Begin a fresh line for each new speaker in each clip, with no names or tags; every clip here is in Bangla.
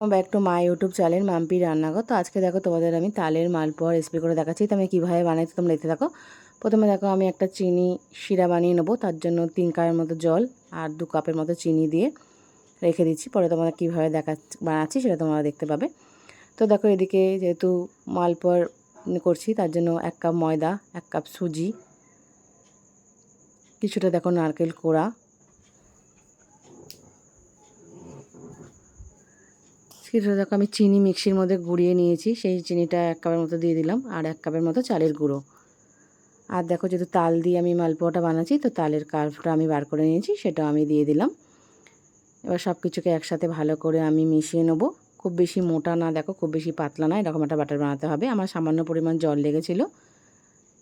Back to my YouTube channel Mampi Rannaghar তো আজকে দেখো তোমাদের আমি তালের মালপোয়া রেসিপি করে দেখাচ্ছি। তো আমি কীভাবে বানাইছি তোমরা দেখতে থাকো। প্রথমে দেখো আমি একটা চিনি শিরা বানিয়ে নেব। তার জন্য তিন কাপের মতো জল আর দু কাপের মতো চিনি দিয়ে রেখে দিচ্ছি। পরে তোমরা কীভাবে দেখা, বানাচ্ছি সেটা তোমরা দেখতে পাবে। তো দেখো এদিকে যেহেতু মালপোয়ার করছি, তার জন্য এক কাপ ময়দা, এক কাপ সুজি, কিছুটা দেখো নারকেল কোড়া কিছুটা দেখো আমি চিনি মিক্সির মধ্যে গুঁড়িয়ে নিয়েছি, সেই চিনিটা এক কাপের মতো দিয়ে দিলাম, আর এক কাপের মতো চালের গুঁড়ো। আর দেখো যেহেতু তাল দিয়ে আমি মালপোয়াটা বানাচ্ছি, তো তালের কার্ভটা আমি বার করে নিয়েছি সেটা আমি দিয়ে দিলাম। এবার সব কিছুকে একসাথে ভালো করে আমি মিশিয়ে নেব। খুব বেশি মোটা না, দেখো খুব বেশি পাতলা না, এরকম একটা বাটার বানাতে হবে। আমার সামান্য পরিমাণ জল লেগেছিলো।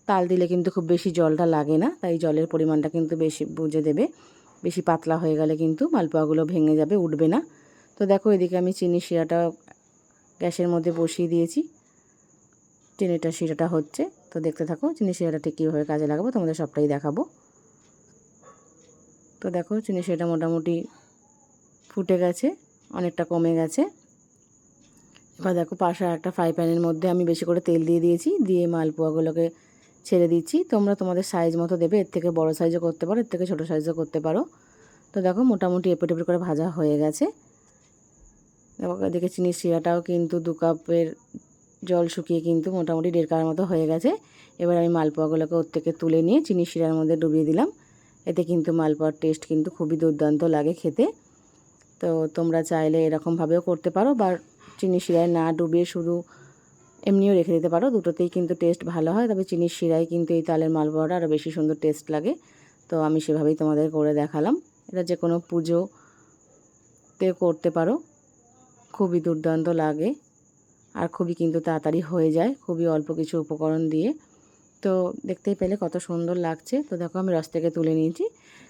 তাল দিলে কিন্তু খুব বেশি জলটা লাগে না, তাই জলের পরিমাণটা কিন্তু বেশি বুঝে দেবে। বেশি পাতলা হয়ে গেলে কিন্তু মালপোয়াগুলো ভেঙে যাবে, উঠবে না। তো দেখো এদিকে আমি চিনি শিরাটা গ্যাসের মধ্যে বসিয়ে দিয়েছি। চিনিটা শিরাটা হচ্ছে। তো দেখতে থাকো চিনি শিরাটা ঠিক কীভাবে কাজে লাগাবো, তোমাদের সবটাই দেখাবো। তো দেখো চিনি শিরাটা মোটামুটি ফুটে গেছে, অনেকটা কমে গেছে। এবার দেখো পাশে একটা ফ্রাই প্যানের মধ্যে আমি বেশি করে তেল দিয়ে দিয়েছি, দিয়ে মালপোয়াগুলোকে ছেড়ে দিচ্ছি। তোমরা তোমাদের সাইজ মতো দেবে, এর থেকে বড় সাইজও করতে পারো, এর থেকে ছোটো সাইজও করতে পারো। তো দেখো মোটামুটি এপট এপট করে ভাজা হয়ে গেছে। এদিকে চিনি শিরাটাও কিন্তু দু কাপের জল শুকিয়ে কিন্তু মোটামুটি দেড় কাপের মতো হয়ে গেছে। এবার আমি মালপোয়াগুলোকে ওর থেকে তুলে নিয়ে চিনি শিরার মধ্যে ডুবিয়ে দিলাম। এতে কিন্তু মালপোয়ার টেস্ট কিন্তু খুবই দুর্দান্ত লাগে খেতে। তো তোমরা চাইলে এরকমভাবেও করতে পারো বা চিনি শিরায় না ডুবিয়ে শুধু এমনিও রেখে দিতে পারো। দুটোতেই কিন্তু টেস্ট ভালো হয়। তবে চিনির শিরায় কিন্তু এই তালের মালপোয়াটা আরও বেশি সুন্দর টেস্ট লাগে। তো আমি সেভাবেই তোমাদের করে দেখালাম। এটা যে কোনো পুজোতে করতে পারো। খুবই দুর্দান্ত লাগে আর খুবই কিন্তু তাড়াতাড়ি হয়ে যায়, খুবই অল্প কিছু উপকরণ দিয়ে। তো দেখতেই পেলে কত সুন্দর লাগছে। তো দেখো আমি রস থেকে তুলে নিয়েছি।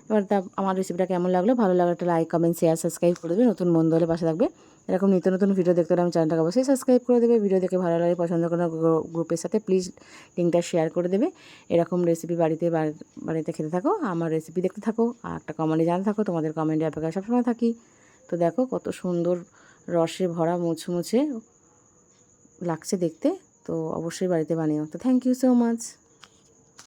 এবার তা আমার রেসিপিটা কেমন লাগল? ভালো লাগলে একটা লাইক কমেন্ট শেয়ার সাবস্ক্রাইব করে দেবে। নতুন বন্ধু হলে পাশে থাকবে। এরকম নিত্য নতুন ভিডিও দেখতে হলে আমি চ্যানেলটাকে অবশ্যই সাবস্ক্রাইব করে দেবে। ভিডিও দেখে ভালো লাগে, পছন্দ করে গ্রুপের সাথে প্লিজ লিঙ্কটা শেয়ার করে দেবে। এরকম রেসিপি বাড়িতে বাড়িতে খেতে থাকো, আমার রেসিপি দেখতে থাকো, আর একটা কমেন্টে জানতে থাকো। তোমাদের কমেন্টে অপেক্ষা সবসময় থাকি। তো দেখো কত সুন্দর রসে ভরা মুছমুছে লাগছে দেখতে তো অবশ্যই বাড়িতে বানিও। তো থ্যাংক ইউ সো মাচ